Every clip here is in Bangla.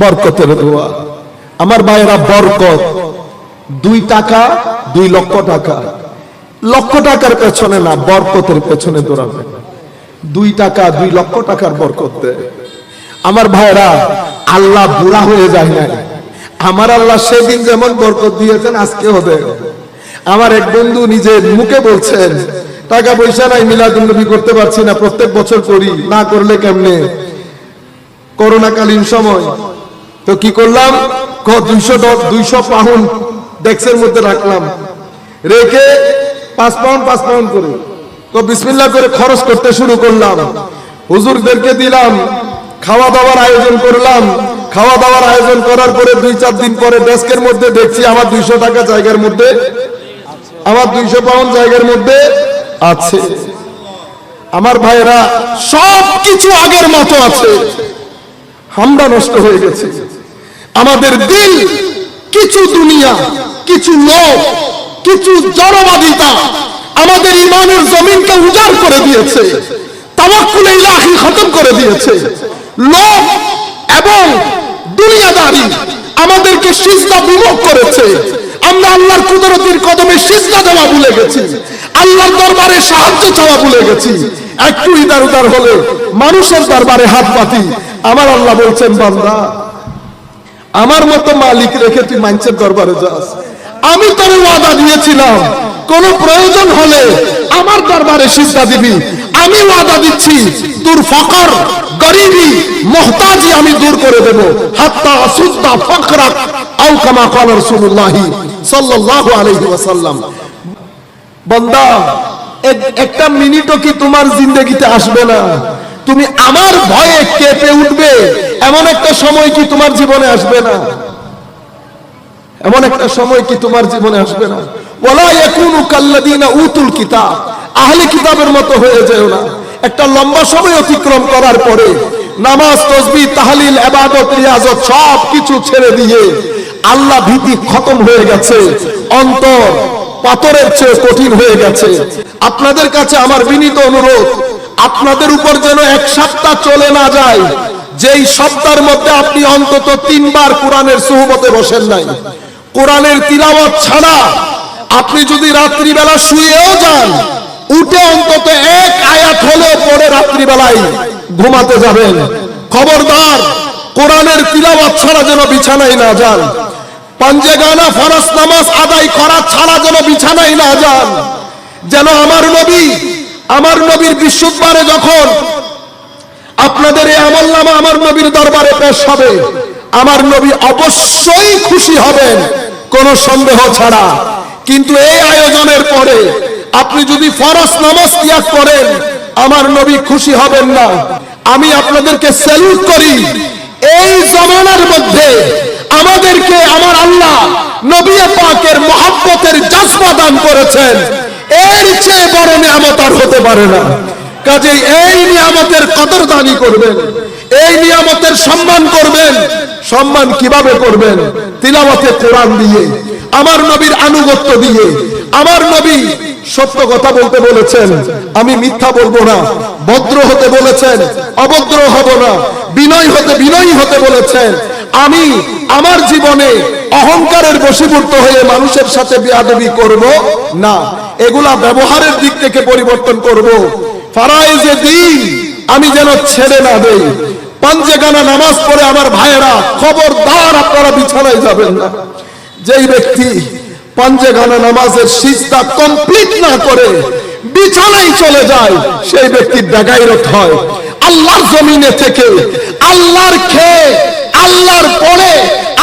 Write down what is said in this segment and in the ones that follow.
বরকতের দোয়া। আমার ভাইয়েরা, বরকত। দুই টাকা, দুই লক্ষ টাকা। লক্ষ টাকার পেছনে না, বরকতের পেছনে দৌড়াবে। দুই টাকা, দুই লক্ষ টাকার বরকত দেয়। আমার ভাইরা আল্লাহ বুড়া হয়ে যায় না আমার আল্লাহ সেদিন যেমন বরকত দিয়েছেন আজকেও দেয় আমার এক বন্ধু নিজের মুখে বলছেন, টাকা পয়সা নাই মিলাদুন্নবী করতে পারছি না, প্রত্যেক বছর করি, না করলে কেমনে? করোনাকালীন সময় তো কি করলাম? দুইশো পাউন্ড ডেস্কের মধ্যে রাখলাম। রেখে পাঁচ পাউন্ড পাঁচ পাউন্ড করে। তো বিসমিল্লা করে খরচ করতে শুরু করলাম। হুজুরদেরকে দিলাম খাওয়া দাওয়ার আয়োজন করলাম। খাওয়া দাওয়ার আয়োজন করার পরে দুই, চার দিন পরে ডেস্কের মধ্যে দেখছি আমার দুইশো টাকা জায়গার মধ্যে, আমার দুইশো পাউন্ড জায়গার মধ্যে আছে। আমার ভাইরা সব কিছু আগের মতো আছে। আমরা নষ্ট হয়ে গেছি। আমাদের দিল, কিছু দুনিয়া, কিছু লোক কিছু জড়বাদিতা আমাদের ইমানের জমিনকে উজাড় করে দিয়েছে তাওয়াক্কুল ইলাহি খতম করে দিয়েছে। লোক এবং দুনিয়াদারি আমাদেরকে সিজদা বিমুখ করেছে। আমরা আল্লাহর কুদরতির কদমে সিজদা দেওয়া ভুলে গেছি। আল্লাহর দরবারে সাহায্য চাওয়া ভুলে গেছি। একটু ইদার উদার হলে মানুষের দরবারে হাত পাতি আমার আল্লাহ বলছেন, বান্দা আমার মতো মালিক রেখে তুই মানুষের দরবারে যাস। আমি তোর ওয়াদা দিয়েছিলাম, কোন প্রয়োজন হলে আমার দরবারে সিজদা দিবি। আমি ওয়াদা দিচ্ছি, তোর ফকর গরিবি, মোহতাজি আমি দূর করে দেব। হাত্তা সুদ্দা ফকরাক আও কামা ক্বাল রাসূলুল্লাহ সাল্লাল্লাহু আলাইহি ওয়াসাল্লাম। বান্দা, এক- একটা মিনিটও কি তোমার জিন্দগিতে আসবে না? তুমি আমার ভয়ে কেঁপে উঠবে। এমন একটা সময় কি তোমার জীবনে আসবে না? এমন একটা সময় কি তোমার জীবনে আসবে না? নামাজ, তসবিহ, তাহলিল, ইবাদত, রিয়াজত সব কিছু ছেড়ে দিয়ে আল্লাহ ভীতি খতম হয়ে গেছে। পাথরের চেয়ে কঠিন হয়ে গেছে। আপনাদের কাছে আমার বিনীত অনুরোধ আপনাদের উপর যেন এক সপ্তাহ চলে না যায়, যেই সপ্তাহের মধ্যে আপনি অন্তত তিনবার কোরআনের সুহবতে বসেন নাই। কোরআনের তিলাওয়াত ছাড়া আপনি যদি রাত্রিবেলা শুয়েও যান, উঠে অন্তত এক আয়াত হলেও পরে রাত্রিবেলায় ঘুমাতে যাবেন। খবরদার, কোরআনের তিলাওয়াত ছাড়া যেন বিছানায় না যান। পাঞ্জেগানা ফরস নামাজ আদায় করা ছাড়া যেন বিছানায় না যান। যেন আমার নবী আমার নবীর বিশুদ্ধবারে যখন আপনাদের এই আমল নামা আমার নবীর দরবারে পেশ হবে, আমার নবী অবশ্যই খুশি হবেন, কোন সন্দেহ ছাড়া। কিন্তু এই আয়োজনের পরে আপনি যদি ফরস নামাজ ত্যাগ করেন, আমার নবী খুশি হবেন না। আমি আপনাদেরকে স্যালুট করি, এই জমানার মধ্যে আমাদেরকে আমার আল্লাহ নবী পাকের মহাব্বতের জজবা দান করেছেন। এর চেয়ে বড় নিয়ামত আর হতে পারে না। কাজেই এই নিয়ামতের কদরদানি করবেন, এই নিয়ামতের সম্মান করবেন। সম্মান কীভাবে করবেন? তিলাওয়াতে কোরআন দিয়ে, আমার নবীর আনুগত্য দিয়ে। আমার নবী সত্য কথা বলতে বলেছেন, আমি মিথ্যা বলব না, ভদ্র হতে বলেছেন, অভদ্র হব না, বিনয় হতে, বিনয়ী হতে বলেছেন। আমি আমার জীবনে অহংকারের বশীভূত হয়ে মানুষের সাথে বেয়াদবি করব না। এগুলা ব্যবহারের দিক থেকে পরিবর্তন করব। ফারাইজে দিন, আমি যেন ছেড়ে না দেই। পাঞ্জেগানা নামাজ পড়ে আমার ভাইয়েরা খবরদার আপনারা বিছানায় যাবেন না। যেই ব্যক্তি পাঞ্জেগানা নামাজের সিজদা কমপ্লিট না করে বিছানায় চলে যায়, সেই ব্যক্তি বেগাইরত হয়। আল্লাহর জমিনে থেকে, আল্লাহর খেয়ে, আল্লাহর পড়ে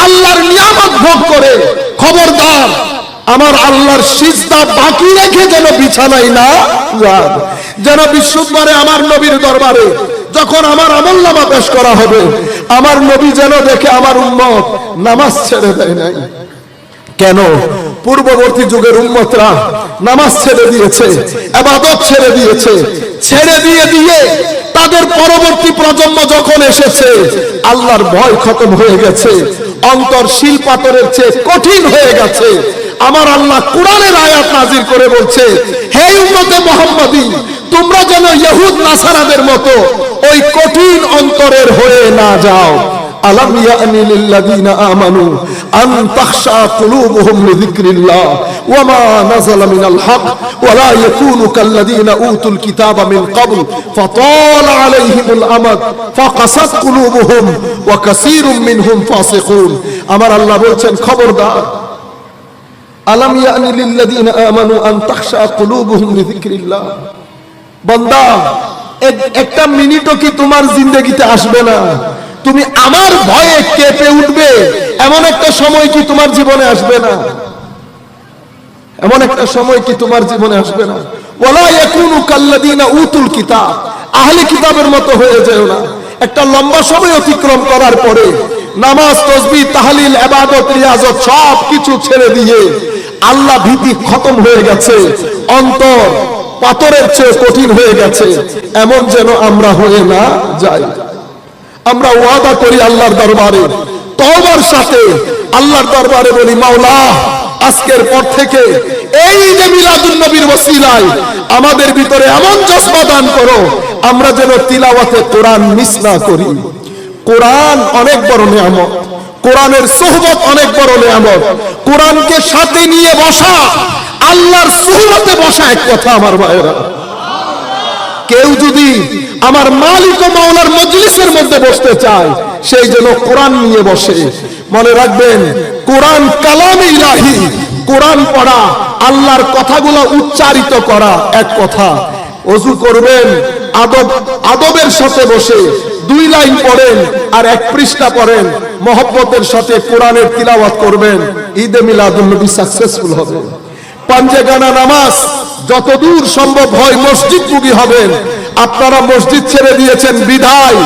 আল্লাহর নিয়ামত ভোগ করে খবরদার আমার আল্লাহর সিজদা বাকি রেখে যেন বিছানায় না যান বিশুদ্ধবারে আমার নবীর দরবারে যখন আমার আমল নামা পেশ করা হবে, আমার নবী যেন দেখে আমার উম্মত নামাজ ছেড়ে দেয় নাই। কেন? পূর্ববর্তী যুগের উম্মতরা নামাজ ছেড়ে দিয়েছে আবাদত ছেড়ে দিয়েছে। ছেড়ে দিয়ে দিয়ে তাদের পরবর্তী প্রজন্ম যখন এসেছে, আল্লাহর ভয় খতম হয়ে গেছে, অন্তর শিল পাথরের চেয়ে কঠিন হয়ে গেছে। আমার আল্লাহ কোরআনের আয়াত নাজির করে বলছে, হে উম্মতে মোহাম্মদী, তোমরা যেন ইহুদ নাসারাদের মতো ওই কঠিন অন্তরের হয়ে না যাও। আলাম ইয়ানি লিল্লাযীনা আমানু আন তাখশা কুলুবুহুম লিযিকরিল্লাহ ওয়া মা নাযালা মিনাল হক ওয়া লা ইয়াকুনু উতুল কিতাবা মিন ক্বাবল ফাতালা আলাইহিমুল আমাদ ফাকাসাত কুলুবুহুম ওয়া কাসীরুম মিনহুম ফাসিকুন। আমার আল্লাহ বলছেন, খবরদার আমানু আন তাখশা কুলুবুহুম লিযিকরিল্লাহ। বান্দা একটা মিনিটও কি তোমার আসবে না? তুমি আমার ভয়ে কেঁপে উঠবে, এমন একটা সময় কি তোমার জীবনে আসবে না? এমন একটা সময় কি তোমার জীবনে আসবে না? ইয়াকুনু কাল্লাযীনা উতুল কিতাব। আহলে কিতাবের মতো হয়ে যেও না। একটা লম্বা সময় অতিক্রম করার পরে নামাজ তসবি তাহলিল এবাদত রিয়াজত সব কিছু ছেড়ে দিয়ে আল্লাহ ভীতি খতম হয়ে গেছে, অন্তর পাথরের চেয়ে কঠিন হয়ে গেছে, এমন যেন আমরা হয়ে না যাই। আমরা ওয়াদা করি আল্লাহর দরবারে, তওবার সাথে আল্লাহর দরবারে বলি, মাওলা, আজকের পর থেকে এই যে মিলাদুন নবীর ওসিলায় আমাদের ভিতরে এমন জজবা দান করো, আমরা যেন তিলাওয়াতে কোরআন মিস না করি। কোরআন অনেক বড় নিয়ামত। কোরআনের সোহবত অনেক বড় নিয়ামত। কোরআনকে সাথে নিয়ে বসা, আল্লাহর সোহবতে বসা এক কথা আমার ভাইয়েরা। কেউ যদি আমার মালিক ও মাওলার মজলিসের মধ্যে বসতে চায়, সেই জন্য কোরআন নিয়ে বসে। মনে রাখবেন, কোরআন কালাম ইলাহি, কোরআন পড়া, আল্লাহর কথাগুলো উচ্চারিত করা এক কথা। অজু করবেন, আদব, আদবের সাথে বসে দুই লাইন পড়েন আর এক পৃষ্ঠা পড়েন। মহব্বতের সাথে কোরআনের তিলাওয়াত করবেন। ঈদে মিলাদুল নবী সাকসেসফুল হবে। পাঞ্জেগানা নামাজ যতদূর সম্ভব হয় মসজিদ মুখী হবেন। আপনারা মসজিদ ছেড়ে দিয়েছেন বিধায়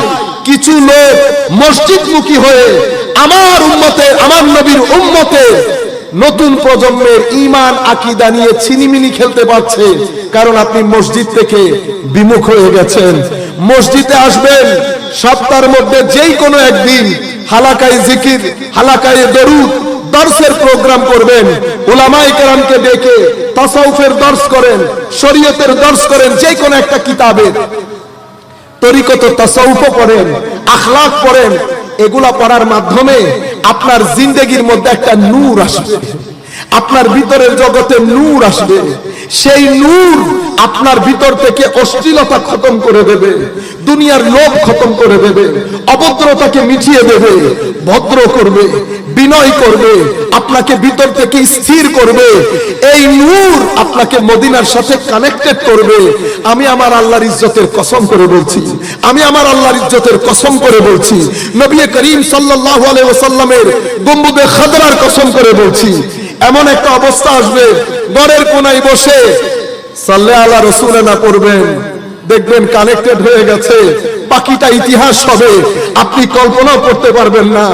কিছু লোক মসজিদ মুখী হয়ে আমার উম্মতে, আমার নবীর উম্মতে নতুন প্রজন্মের ইমান আকিদা নিয়ে ছিনিমিনি খেলতে পারছে। কারণ আপনি মসজিদ থেকে বিমুখ হয়ে গেছেন। মসজিদে আসবেন সপ্তাহের মধ্যে যেই কোনো একদিন হালাকায় জিকির, হালাকায় দরুদ, দর্শের প্রোগ্রাম করবেন। ওলামাই কেরামকে ডেকে তাসাউফের দর্শ করেন, শরীয়তের দর্শ করেন যে কোনো একটা কিতাবের। তরিকত তাসাউফ পড়েন, আখলাক পড়েন, এগুলা পড়ার মাধ্যমে আপনার জিন্দেগির মধ্যে একটা নূর আসবে। আপনার ভিতরের জগতে নূর আসবে। সেই নূর আপনার ভিতর থেকে অশ্লীলতা খতম করে দেবে, দুনিয়ার লোভ খতম করে দেবে, অভদ্রতাকে মিটিয়ে দেবে, ভদ্র করবে, বিনয় করবে, আপনাকে ভিতর থেকে স্থির করবে। এই নূর আপনাকে মদিনার সাথে কানেক্টেড করবে। আমি আমার আল্লাহর ইজ্জতের কসম করে বলছি, আমি আমার আল্লাহর ইজ্জতের কসম করে বলছি, নবী করিম সাল্লাল্লাহু আলাইহি ওয়াসাল্লামের গম্বুদে খাদরার কসম করে বলছি এমন একটা অবস্থা আসবে, ঘরের কোনায় বসে সাল্লে আল্লাহ রসুলে না পড়বেন। দেখবেন কানেক্টেড হয়ে গেছে, বাকিটা ইতিহাস হবে। আপনি কল্পনাও করতে পারবেন না,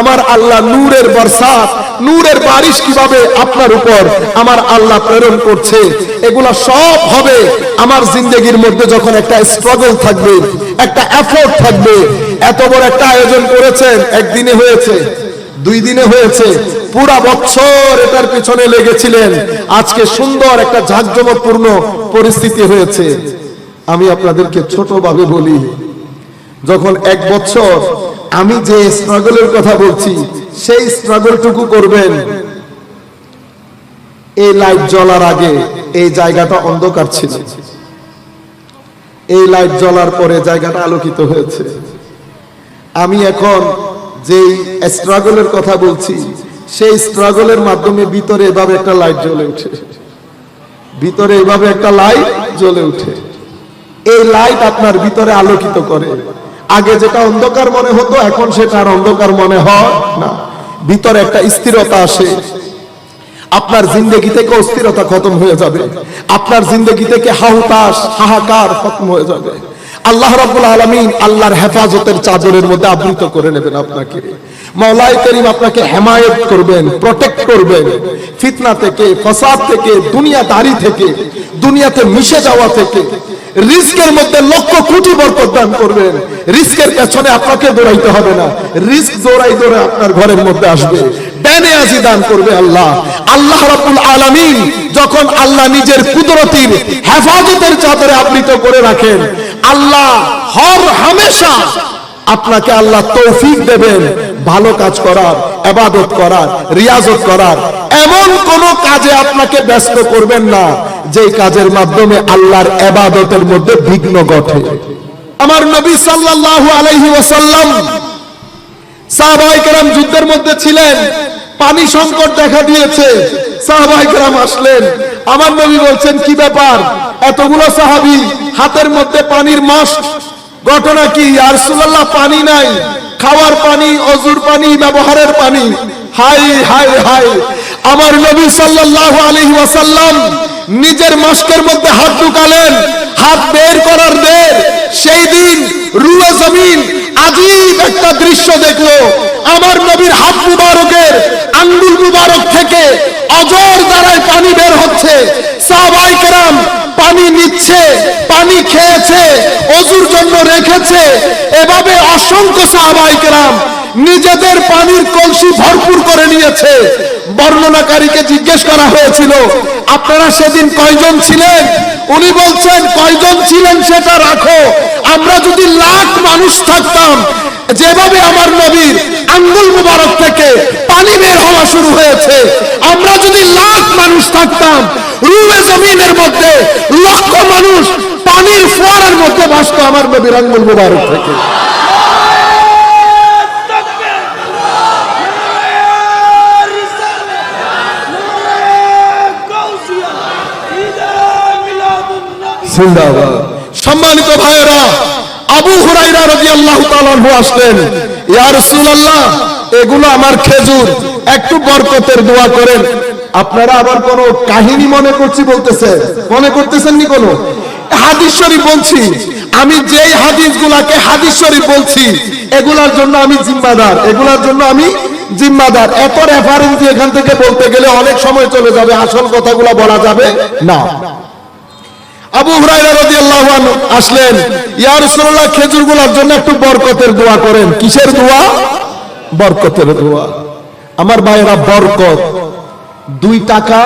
আমার আল্লাহ নূরের বরসাত, নূরের বারিশ কীভাবে আপনার উপর আমার আল্লাহ প্রেরণ করছে, এগুলা সব হবে আমার জিন্দগির মধ্যে যখন একটা স্ট্রাগল থাকবে, একটা এফোর্ট থাকবে। এত বড় একটা আয়োজন করেছেন, একদিনে হয়েছে। দুই দিনে হয়েছে। পুরা বছর এটার পিছনে লেগেছিলেন। আজকে সুন্দর একটা ঝাঁকজমকপূর্ণ পরিস্থিতি হয়েছে। আমি আপনাদেরকে ছোটভাবে বলি, যখন এক বছর আমি যে স্ট্রাগলের কথা বলছি, সেই স্ট্রাগলটুকু করবেন। এই লাইট জ্বলার আগে এই জায়গাটা অন্ধকার ছিল। এই লাইট জ্বলার পরে জায়গাটা আলোকিত হয়েছে। আমি এখন যেই স্ট্রাগলের কথা বলছি, সেই স্ট্রাগলের মাধ্যমে ভিতরে এভাবে একটা লাইট জ্বলে উঠে। ভিতরে এভাবে একটা লাইট জ্বলে উঠে। এই লাইট আপনার ভিতরে আলোকিত করে। আগে যেটা অন্ধকার মনে হতো, এখন সেটা আর অন্ধকার মনে হয় না। ভিতরে একটা স্থিরতা আসে। আপনার জিন্দগি থেকে অস্থিরতা খতম হয়ে যাবে। আপনার জিন্দগি থেকে হাহুতাস হাহাকার খতম হয়ে যাবে। আল্লাহ রাব্বুল আলামিন আল্লাহর হেফাজতের চাদরের মধ্যে আবৃত করে নেবেন আপনাকে। মাওলাই করিম আপনাকে হেমায়েত করবেন প্রটেক্ট করবেন। ফিতনা থেকে, ফসাদ থেকে, দুনিয়াদারি থেকে, দুনিয়াতে মিশে যাওয়া থেকে রিস্কের মধ্যে লক্ষ কোটি বরকত দান করবেন। রিস্কের পেছনে আপনাকে দৌড়াইতে হবে না। রিস্ক দৌড়াই দৌড়ে আপনার ঘরের মধ্যে আসবে। ডানে আজি দান করবে আল্লাহ। আল্লাহ রাব্বুল আলামিন যখন আল্লাহ নিজের কুদরতির হেফাজতের চাদরে আবৃত করে রাখেন আল্লাহ হর হামেশা আপনাকে আল্লাহ তৌফিক দেবেন। ভালো কাজ করার এবাদত করার, রিয়াজত করার। এমন কোন কাজে আপনাকে ব্যস্ত করবেন না যে কাজের মাধ্যমে আল্লাহর এবাদতের মধ্যে বিঘ্ন ঘটে। আমার নবী সাল্লাল্লাহু আলাইহি ওয়াসাল্লাম কেরাম যুদ্ধের মধ্যে ছিলেন। পানি সংকট দেখা দিয়েছে। সাহাবাই কেরাম আসলেন। আমার নবী বলছেন, কি ব্যাপার? এতগুলো সাহাবি হাতের মধ্যে পানির মাস ঘটনা কি? আর সুল্লাহ পানি নাই। খাওয়ার পানি, অজুর পানি, ব্যবহারের পানি। হাই হাই হাই। আমার নবী সাল্লাল্লাহু আলাইহি ওয়াসাল্লাম নিজের মাস্কের মধ্যে হাত ঢুকালেন। হাত বের করার দের। সেই দিন রুয়ে জমিন, আজীব একটা দৃশ্য দেখল। আমার নবীর হাত মুবারকের আঙ্গুল মুবারক থেকে অজর দ্বারায় পানি বের হচ্ছে। সাহাবাই কেরাম পানি নিচ্ছে, পানি খেয়েছে, অজুর জন্য রেখেছে। এভাবে অসংখ্য সাহাবাই কেরাম নিজেদের পানির কলসি ভরপুর করে নিয়েছে। বর্ণনাকারীকে জিজ্ঞেস করা হয়েছিল, আপনারা সেদিন কয়জন ছিলেন? উনি বলছেন, কয়জন ছিলেন সেটা রাখো। যদি লাখ মানুষ থাকতাম যেভাবে আমার নবীর আঙ্গুল মুবারক থেকে পানি বের হওয়া শুরু হয়েছে আমরা যদি লাখ মানুষ থাকতাম রুমে জমিনের মধ্যে লক্ষ মানুষ পানির ফোয়ারের মধ্যে ভাসত আমার নবীর আঙ্গুল মুবারক থেকে। সম্মানিত ভাইয়েরা আবু হুরাইরা রাদিয়াল্লাহু তাআলা আসলেন, ইয়া রাসূলুল্লাহ, এগুলো আমার খেজুর, একটু বরকতের দোয়া করেন। আপনারা আবার কোন কাহিনী মনে করছি বলতেছে, মনে করতেছেন নি কোনো? হাদিস শরীফ বলছি, আমি যেই হাদিস গুলাকে হাদিস শরীফ বলছি, এগুলার জন্য আমি জিম্মাদার, এগুলার জন্য আমি জিম্মাদার। এত রেফারেন্স এখান থেকে বলতে গেলে অনেক সময় চলে যাবে, আসল কথাগুলো বলা যাবে না। আবু আসলেন, ইয়া রাসূলুল্লাহ, খেজুরগুলোর জন্য একটু বরকতের দোয়া করেন। কিসের দোয়া? বরকতের দোয়া। আমার ভাইয়েরা, বরকত। দুই টাকা,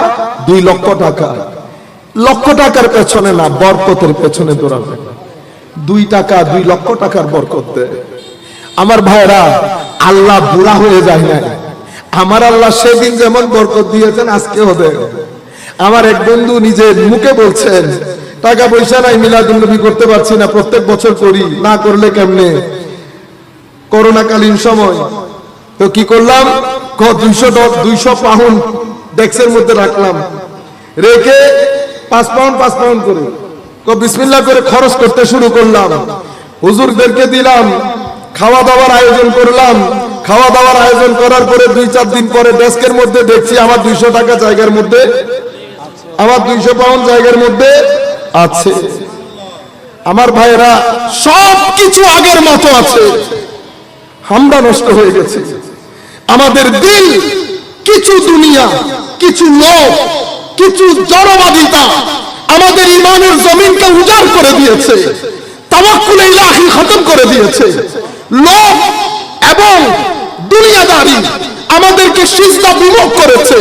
দুই লক্ষ টাকা। লক্ষ টাকার পেছনে না, বরকতের পেছনে দৌড়াবে দুই টাকা, দুই লক্ষ টাকার বরকত আমার ভাইয়েরা, আল্লাহ বুড়া হয়ে যায় না আমার আল্লাহ সেদিন যেমন বরকত দিয়েছেন, আজকেও দেয়। আমার এক বন্ধু নিজের মুখে বলছেন টাকা পয়সা নাই মিলাদুল নবী করতে পারছি না, প্রত্যেক বছর করি, না করলে কেমনে? করোনাকালীন সময়। তো কি করলাম? দুইশো দুইশো পাউন্ড ডেক্সের মধ্যে রাখলাম। রেখে পাঁচ পাউন্ড পাঁচ পাউন্ড করে তো বিসমিল্লাহ করে খরচ করতে শুরু করলাম। হুজুরদেরকে দিলাম খাওয়া দাওয়ার আয়োজন করলাম। খাওয়া দাওয়ার আয়োজন করার পরে দুই, চার দিন পরে ডেস্কের মধ্যে দেখছি আমার দুইশো টাকা জায়গার মধ্যে, আমার দুইশো পাউন্ড জায়গার মধ্যে আছে। আমার ভাইয়েরা সব কিছু আগের মতো আছে। আমরা নষ্ট হয়ে গেছে। আমাদের দিল, কিছু দুনিয়া, কিছু লোক কিছু জড়বাদিতা আমাদের ইমানের জমিনকে উজাড় করে দিয়েছে। তাওয়াক্কুলে ইলাহি খতম করে দিয়েছে। লোক এবং দুনিয়াদারি আমাদেরকে সিজদা বিমুখ করেছে।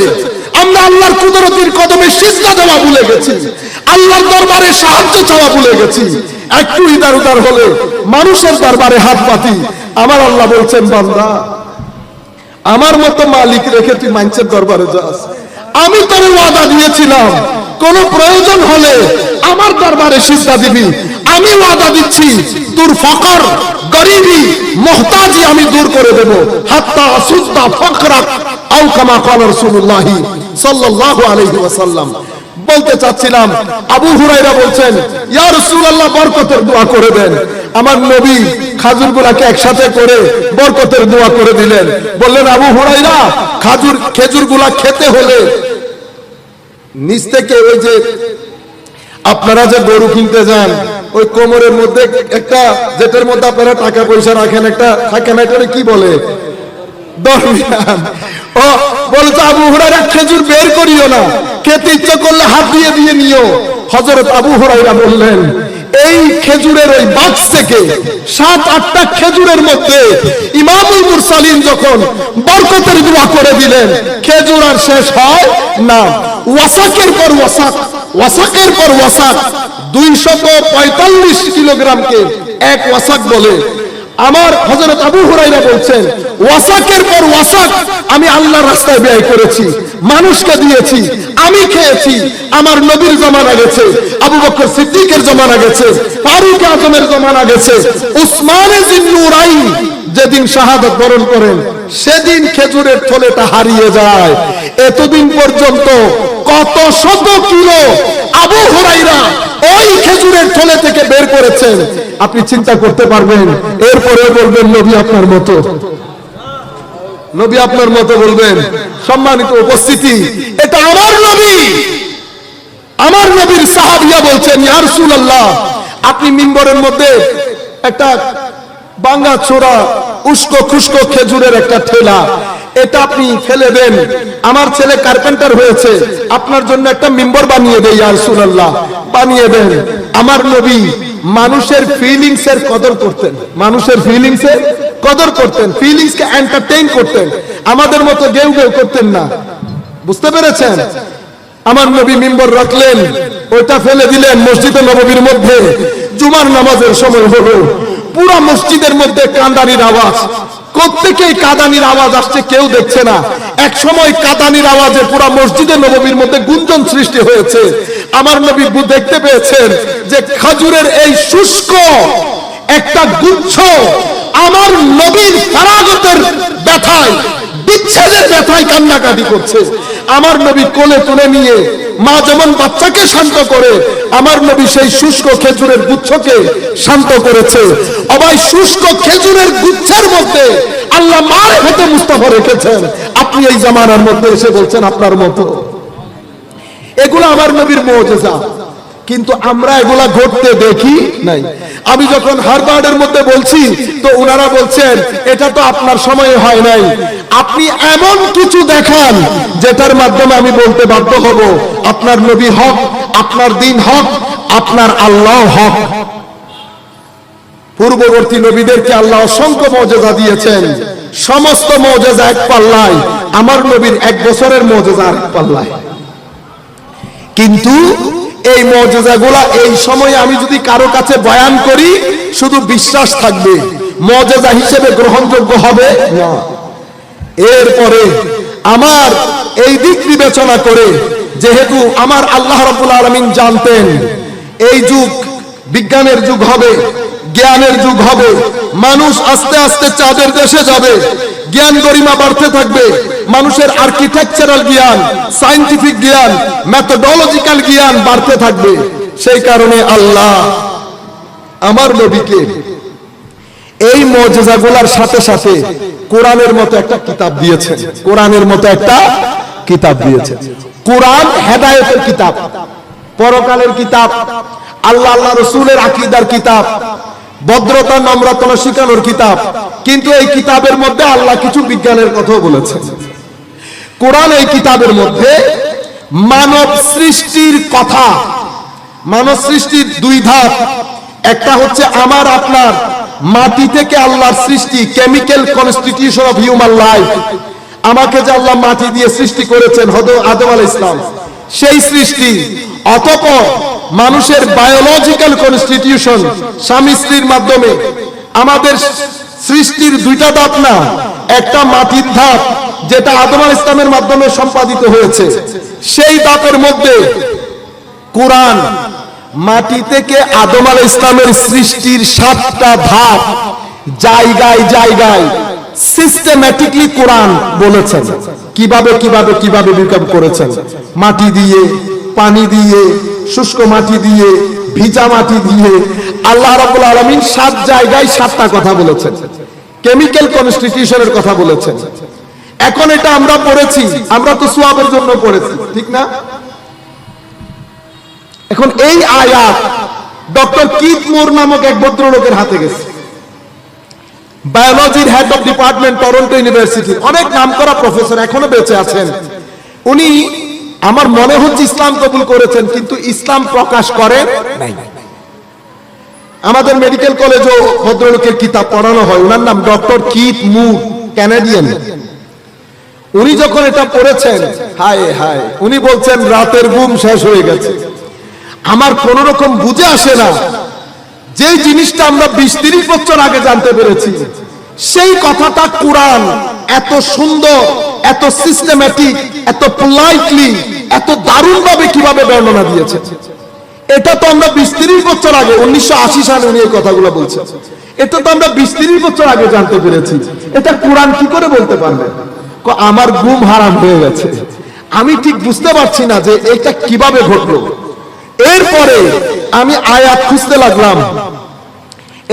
আমরা আল্লাহর কুদরতির কদমে সিজদা দেওয়া ভুলে গেছি। আল্লাহর দরবারে সাহায্য চাওয়া ভুলে গেছি। একটু ইদার উদার হলে মানুষের দরবারে হাত পাতি আমার আল্লাহ বলছেন, বান্দা, আমার মতো মালিক রেখে তুই মানুষের দরবারে যাস। আমি তোর ওয়াদা দিয়েছিলাম। কোন প্রয়োজন হলে আমার দরবারে সিজদা দিবি। আমি ওয়াদা দিচ্ছি, তোর ফকর, গরিবি, মোহতাজি আমি দূর করে দেব। হাত্তা সুদ্দা ফকরাক আও কামা ক্বালা রাসূলুল্লাহ সাল্লাল্লাহু আলাইহি ওয়াসাল্লাম। বলতে চাচ্ছিলাম, আবু হুরাইরা বলছেন, ইয়া রাসূলুল্লাহ, বরকতের দোয়া করে দেন। আমার নবী খাজুরগুলাকে একসাথে করে বরকতের দোয়া করে দিলেন। বললেন, আবু হুরাইরা খাজুর, খেজুরগুলা খেতে হলে নিচ থেকে ওই যে আপনারা যে গরু কিনতে যান, ওই কোমরের মধ্যে একটা, যেটার মধ্যে আপনারা টাকা পয়সা রাখেন, একটা থাকে না এটা কি বলে? দরমিয়ান। ও বলছে আবু হুরাইরা খেজুর বের করিও না। খেতে ইচ্ছে করলে হাত দিয়ে নিও। হজরত আবু হুরাইরা বললেন, এই খেজুরের ওই বাক্স থেকে সাত, আটটা খেজুরের মধ্যে ইমামুল মুরসালিন যখন বরকতের দোয়া করে দিলেন, খেজুর আর শেষ হয় না। ওয়াসাকের পর ওয়াসাক, ওয়াসাকের পর ওয়াসাক। দুইশত পঁয়তাল্লিশ কিলোগ্রামকে এক ওয়াসাক বলে আমার হযরত আবু হুরাইরা বলছেন, ওয়াসাকের পর ওয়াসাক আমি আল্লাহর রাস্তায় ব্যয় করেছি, মানুষকে দিয়েছি, আমি খেয়েছি, আমার নবীর জমানা গেছে, আবু বকর সিদ্দিকের জমানা গেছে, ফারুক আজমের জমানা গেছে, উসমানে জিন্নুরাইন যেদিন শাহাদত বরণ করেন, সেদিন খেজুরের থলেটা হারিয়ে যায়। এতদিন পর্যন্ত কত শত কিলো আবু হুরাইরা ওই খেজুরের থলে থেকে বের করেছেন, আপনি চিন্তা করতে পারবেন। এরপরে বলবেন, নবী আপনার মতো। নবী আপনার মতো বলবেন, সম্মানিত উপস্থিতি, এটা আমার নবী। আমার নবীর সাহাবিয়া বলছেন, ইয়া রাসূলুল্লাহ, আপনি মিম্বরের মধ্যে একটা বাঙ্গা ছোড়া উস্কো খুস্কো খেজুরের একটা ঠেলা এটা আপনি ফেলে দেন। আমার ছেলে কার্পেন্টার হয়েছে। আপনার জন্য একটা মিম্বর বানিয়ে দেই, ইয়া রাসূলুল্লাহ। বানিয়ে দেন। আমার নবী মানুষের ফিলিংস এর কদর করতেন। মানুষের ফিলিংস এর কদর করতেন। ফিলিংস কে এন্টারটেইন করতেন। আমাদের মতো গেউ গেউ করতেন না। বুঝতে পেরেছেন? আমার নবী মিম্বর রাখলেন। ওইটা ফেলে দিলেন মসজিদে নববীর মধ্যে। জুমার নামাজের সময় হলো। পুরো মসজিদের মধ্যে কান্দানির আওয়াজ। প্রত্যেকেই কাদানির আওয়াজ আসছে, কেউ দেখছে না। এক সময় কাদানির আওয়াজে পুরো মসজিদে নববীর মধ্যে গুঞ্জন সৃষ্টি হয়েছে। আমার নবী দেখতে পেয়েছেন যে খাজুরের এই শুষ্ক একটা গুচ্ছ আমার নবীর ফারাগতের ব্যথায়, বিচ্ছেদের ব্যথায় কান্নাকাটি করছে। আমার নবী কোলে তুলে নিয়ে মা যেমন বাচ্চাকে শান্ত করে, আমার নবী সেই শুষ্ক খেজুরের গুচ্ছকে শান্ত করেছে। অবাই শুষ্ক খেজুরের গুচ্ছের মধ্যে আল্লাহ মার হাতে মুস্তফা রেখেছেন। আপনি এই জামানার মধ্যে এসে বলছেন আপনার মতো। এগুলো আমার নবীর মৌজেজা। কিন্তু আমরা এগুলা ঘটতে দেখি নাই। আমি যখন হারবার্ডের মধ্যে বলছি, তো ওনারা বলছেন, এটা তো আপনার সময় হয় নাই। আপনি এমন কিছু দেখান, যেটার মাধ্যমে আমি বলতে বাধ্য হব, আপনার নবী হক, আপনার দিন হক, আপনার আল্লাহ হক। পূর্ববর্তী নবীদেরকে আল্লাহ অসংখ্য মর্যাদা দিয়েছেন। সমস্ত মর্যাদা এক পাল্লায়, আমার নবীর এক বছরের মর্যাদা এক পাল্লায়। কিন্তু এই মর্যাদাগুলা এই সময়ে আমি যদি কারও কাছে বয়ান করি, শুধু বিশ্বাস থাকবে। মর্যাদা হিসেবে গ্রহণযোগ্য হবে? না। এরপরে আমার এই দিক বিবেচনা করে, যেহেতু আমার আল্লাহ রাব্বুল আলামিন জানতেন, এই যুগ বিজ্ঞানের যুগ হবে, জ্ঞানের যুগ হবে, মানুষ আস্তে আস্তে চাঁদের দেশে যাবে। জ্ঞান গরিমা বাড়তে থাকবে। মানুষের আর্কিটেকচারাল জ্ঞান সায়েন্টিফিক জ্ঞান মেথোডোলজিক্যাল জ্ঞান বাড়তে থাকবে। সেই কারণে আল্লাহ আমার নবীকে এই মর্যাদাগুলার সাথে সাথে কোরআনের মতো একটা কিতাব দিয়েছেন। কোরআনের মতো একটা কিতাব দিয়েছেন। কোরআন হেদায়েতের কিতাব, পরকালের কিতাব, আল্লাহ আল্লাহ রসুলের আকিদার কিতাব ভদ্রতা, নম্রতা শিখানোর কিতাব। কিন্তু এই কিতাবের মধ্যে আল্লাহ কিছু বিজ্ঞানের কথাও বলেছেন। কোরআন এই কিতাবের মধ্যে মানব সৃষ্টির কথা, মানব সৃষ্টির দুই ধাপ। একটা হচ্ছে আমার, আপনার। মাটি থেকে আল্লাহর সৃষ্টি chemical constitution of human life আমাকে যে আল্লাহ মাটি দিয়ে সৃষ্টি করেছেন হদ আদম আল ইসলাম সেই সৃষ্টি। অতপর মানুষের বায়োলজিক্যাল কনস্টিটিউশন স্বামী স্ত্রীর মাধ্যমে। আমাদের সৃষ্টির দুইটা ধাপ না, একটা মাটির ধাপ যেটা আদম ইসলামের মাধ্যমে সম্পাদিত হয়েছে। সেই ধাপের মধ্যে কোরআন মাটি থেকে আদম আল ইসলামের সৃষ্টির সাতটা ধাপ জায়গায় জায়গায় সিস্টেম্যাটিকলি কোরআন বলেছেন। কীভাবে কীভাবে কীভাবে বিকাপ করেছেন? মাটি দিয়ে, পানি দিয়ে শুষ্ক মাটি দিয়ে, ভিজা মাটি দিয়ে আল্লাহ রাব্বুল আলামিন সাত জায়গায় সাতটা কথা বলেছেন। কেমিক্যাল কনস্টিটিউশনের কথা বলেছেন। এখন এটা আমরা পড়েছি, আমরা তো সোয়াবের জন্য পড়েছি, ঠিক না? এখন এই আয়াত ডক্টর কিত মোর নামক এক ভদ্রলোকের হাতে গেছে। বায়োলজির head of department Toronto university অনেক নাম করা প্রফেসর এখনও বেঁচে আছেন। উনি আমার মনে হচ্ছে ইসলাম কবুল করেছেন, কিন্তু ইসলাম প্রকাশ করে নাই। আমাদের মেডিকেল কলেজও ভদ্রলোকের কিতাব পড়ানো হয়। ওনার নাম ডক্টর কিত মুর, ক্যানাডিয়ান। উনি যখন এটা পড়েছেন, হায় হায়, উনি বলছেন, রাতের ঘুম শেষ হয়ে গেছে। আমার কোন রকম বুঝে আসে না যেই জিনিসটা আমরা বিশ, তিরিশ বছর আগে জানতে পেরেছি। সেই কথাটা কোরআন। এত সুন্দর, এত সিস্টেম্যাটিক এত পোলাইটলি এত দারুণভাবে কীভাবে বর্ণনা দিয়েছে। এটা তো আমরা বিশ তিরিশ বছর আগে, উনিশশো আশি সালে উনি এই কথাগুলো বলছেন। এটা তো আমরা বিশ তিরিশ বছর আগে জানতে পেরেছি। এটা কোরআন কি করে বলতে পারবে? আমার ঘুম হারাম হয়ে গেছে। আমি ঠিক বুঝতে পারছি না যে এটা কীভাবে ঘটলো। এরপরে আমি আয়াত খুঁজতে লাগলাম।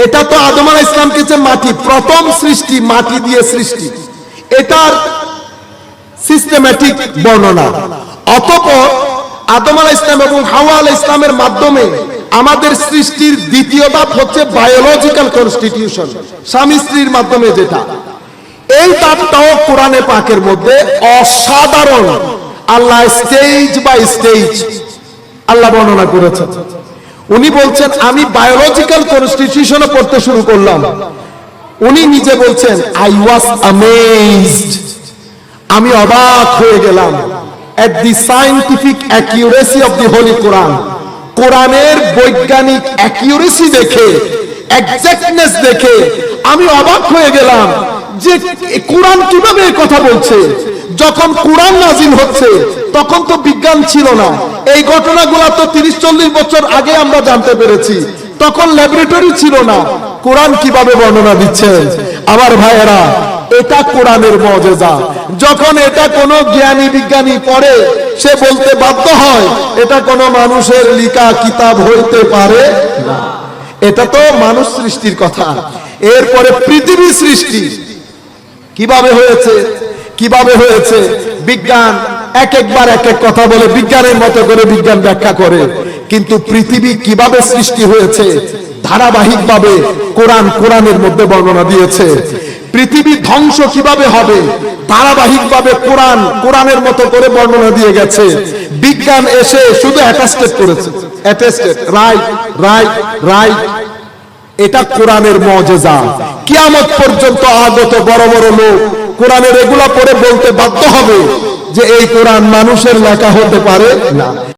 এটা তো আদম আলাহ ইসলামকে যে মাটি, প্রথম সৃষ্টি, মাটি দিয়ে সৃষ্টি। এটার সিস্টেম্যাটিক বর্ণনা। অতপর আদম আলাহ ইসলাম এবং হাওয়া আলাহ ইসলামের মাধ্যমে আমাদের সৃষ্টির দ্বিতীয় ধাপ হচ্ছে বায়োলজিক্যাল কনস্টিটিউশন স্বামী স্ত্রীর মাধ্যমে যেটা। এই ধাপটাও কোরআনে পাকের মধ্যে অসাধারণ। Allah stage by stage Allah বর্ণনা করেছেন। উনি বলছেন, আমি বায়োলজিক্যাল কনস্টিটিউশনে পড়তে শুরু করলাম। উনি নিজে বলছেন আই ওয়াজ অ্যামেজড আমি অবাক হয়ে গেলাম। At the scientific accuracy of the holy Quran কোরআনের বৈজ্ঞানিক অ্যাকিউরেসি দেখে এক্সাক্টনেস দেখে, আমি অবাক হয়ে গেলাম যে কোরআন কীভাবে কথা বলছে? যখন কোরআন নাজিল হচ্ছে, তখন তো বিজ্ঞান ছিল না। এই ঘটনাগুলো তো তিরিশ, চল্লিশ বছর আগে আমরা জানতে পেরেছি। তখন ল্যাবরেটরি ছিল না। কোরআন কীভাবে বর্ণনা দিচ্ছেন আমার ভাইয়েরা, এটা কোরআনের মজেজা। যখন এটা কোনো জ্ঞানী বিজ্ঞানী পড়ে, সে বলতে বাধ্য হয়, এটা কোনো মানুষের লিখা কিতাব হইতে পারে না। এটা তো মানুষ সৃষ্টির কথা। এরপরে পৃথিবী সৃষ্টি। কীভাবে হয়েছে? কীভাবে হয়েছে? বিজ্ঞান, এক একবার এক এক কথা বলে বিজ্ঞানের মতো করে বিজ্ঞান ব্যাখ্যা করে। কিন্তু পৃথিবী কীভাবে সৃষ্টি হয়েছে? ধারাবাহিকভাবে কোরআন কোরআনের মধ্যে বর্ণনা দিয়েছে। পৃথিবী ধ্বংস কীভাবে হবে? ধারাবাহিকভাবে কোরআন কোরআনের মতো করে বর্ণনা দিয়ে গেছে। বিজ্ঞান এসে শুধু অ্যাটাস্টেড করেছে। অ্যাটাস্টেড রাইট রাইট রাইট এটা কোরআনের মজেজা। কিয়ামত পর্যন্ত আগত বড় বড় লোক কোরআনের এগুলা পড়ে বলতে বাধ্য হবে যে এই কোরআন মানুষের লেখা হতে পারে না।